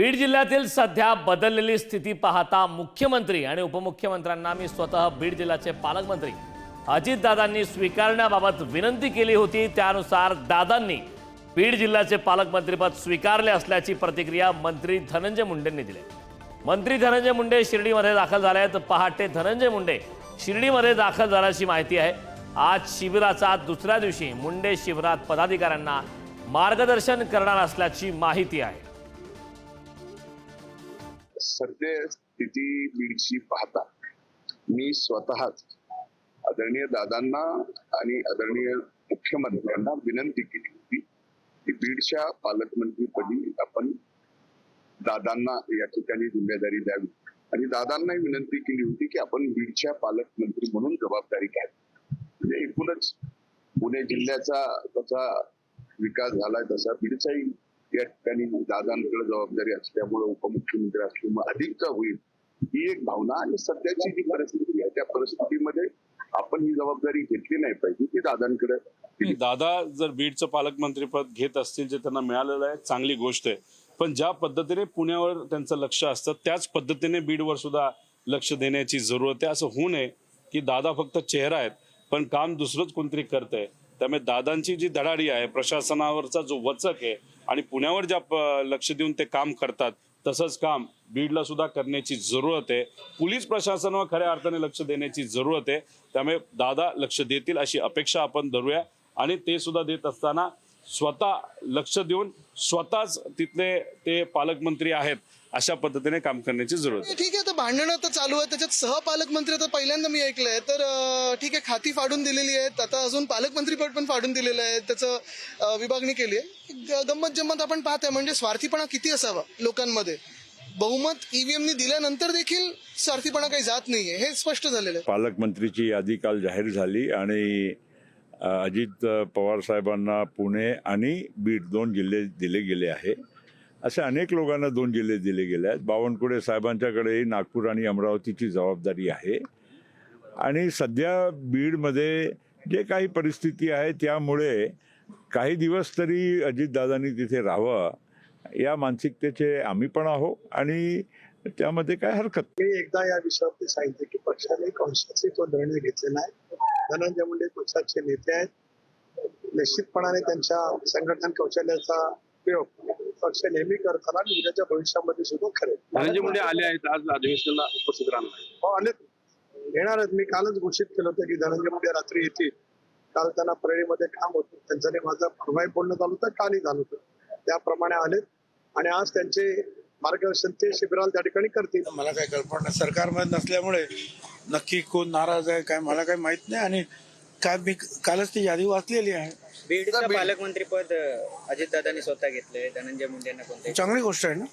बीड जिल्ह्यातील सध्या बदललेली स्थिती पाहता मुख्यमंत्री आणि उपमुख्यमंत्र्यांना मी स्वतः बीड जिल्ह्याचे पालकमंत्री अजितदादांनी स्वीकारण्याबाबत विनंती केली होती. त्यानुसार दादांनी बीड जिल्ह्याचे पालकमंत्रीपद स्वीकारले असल्याची प्रतिक्रिया मंत्री धनंजय मुंडेंनी दिली. मंत्री धनंजय मुंडे शिर्डीमध्ये दाखल झाले आहेत पहाटे धनंजय मुंडे शिर्डीमध्ये दाखल झाल्याची माहिती आहे. आज शिबिराचा दुसऱ्या दिवशी मुंडे शिबिरात पदाधिकाऱ्यांना मार्गदर्शन करणार असल्याची माहिती आहे. सद्यस्थिती बीडची पाहता. मी स्वतःच आदरणीय दादांना आणि आदरणीय मुख्यमंत्र्यांना विनंती केली होती की बीडच्या पालकमंत्रीपदी आपण दादांना या ठिकाणी जिम्मेदारी द्यावी. आणि दादांनाही विनंती केली होती की आपण बीडच्या पालकमंत्री म्हणून जबाबदारी घ्यावी. म्हणजे एकूणच पुणे जिल्ह्याचा कसा विकास झालाय तसा बीडचाही या ठिकाणी दादांकडे जबाबदारी असल्यामुळे उपमुख्यमंत्री असल्यामुळे अधिकचा होईल. ही एक भावना आणि सध्याची जी परिस्थिती आहे त्या परिस्थितीमध्ये आपण ही जबाबदारी घेतली नाही पाहिजे ती दादांकडे. दादा जर बीडचं पालकमंत्रीपद घेत असतील जे त्यांना मिळालेलं आहे चांगली गोष्ट आहे. पण ज्या पद्धतीने पुण्यावर त्यांचं लक्ष असतं त्याच पद्धतीने बीडवर सुद्धा लक्ष देण्याची जरूरत आहे. असं होऊ नये की दादा फक्त चेहरा आहेत पण काम दुसरंच कोणतरी करतंय. त्यामुळे दादांची जी धडाडी आहे प्रशासनावरचा जो वचक आहे आणि पुण्यावर ज्या लक्ष देऊन ते काम करतात तसंच काम बीडला सुद्धा करण्याची जरूरत आहे. पोलीस प्रशासनावर खऱ्या अर्थाने लक्ष देण्याची जरूरत आहे. त्यामुळे दादा लक्ष देतील अशी अपेक्षा आपण धरूया. आणि ते सुद्धा देत असताना स्वतः लक्ष देऊन स्वतःच तिथले ते पालकमंत्री आहेत अशा पद्धतीने काम करण्याची जरूरत आहे. ठीक आहे तर भांडणं तर चालू आहे त्याच्यात सहपालकमंत्री आता पहिल्यांदा मी ऐकलंय. तर ठीक आहे खाती फाडून दिलेली आहेत. आता अजून पालकमंत्रीपद पण फाडून दिलेलं आहे. त्याचं विभागणी केली आहे. ग- गंमत जम्मत आपण पाहतोय. म्हणजे स्वार्थीपणा किती असावा लोकांमध्ये? बहुमत ईव्हीएमनी दिल्यानंतर देखील स्वार्थीपणा काही जात नाहीये. हे स्पष्ट झालेलं आहे. पालकमंत्रीची यादी काल जाहीर झाली आणि अजित पवार साहेबांना पुणे आणि बीड दोन जिल्हे दिले गेले आहे. असे अनेक लोकांना दोन जिल्हे दिले गेले आहेत. बावनकुळे साहेबांच्याकडेही नागपूर आणि अमरावतीची जबाबदारी आहे. आणि सध्या बीडमध्ये जे काही परिस्थिती आहे त्यामुळे काही दिवस तरी अजितदादांनी तिथे राहावं या मानसिकतेचे आम्ही पण आहो आणि त्यामध्ये काय हरकत एकदा या विषयावरती सांगितले की पक्षाने तो निर्णय घेतलेला आहे. धनंजय मुंडे पक्षाचे नेते आहेत. निश्चितपणाने त्यांच्या संघटन कौशल्याचा उपयोग पक्ष नेहमी करताना आणि उद्याच्या भविष्यामध्ये सुद्धा करेल धनंजय मुंडे आले आहेत आज अधिवेशनाला उपस्थित राहणार. आहेत. हो आले मी कालच घोषित केलं होतं की धनंजय मुंडे रात्री येतील. काल त्यांना परळीमध्ये काम होतं. त्यांच्याने माझं परवाही बोलणं झालं होतं. कालही झालं होतं. त्याप्रमाणे आलेत. आणि आज त्यांचे मार्गदर्शन ते शिबिराला त्या ठिकाणी करतील. मला काही कल्पना. सरकारमध्ये नसल्यामुळे नक्की कोण नाराज आहे काय मला काही माहीत नाही. आणि काय मी कालच ती यादी वाचलेली आहे. बीडचं पालकमंत्रीपद अजितदादांनी स्वतः घेतलंय धनंजय मुंडेंना कोणते चांगली गोष्ट आहे ना?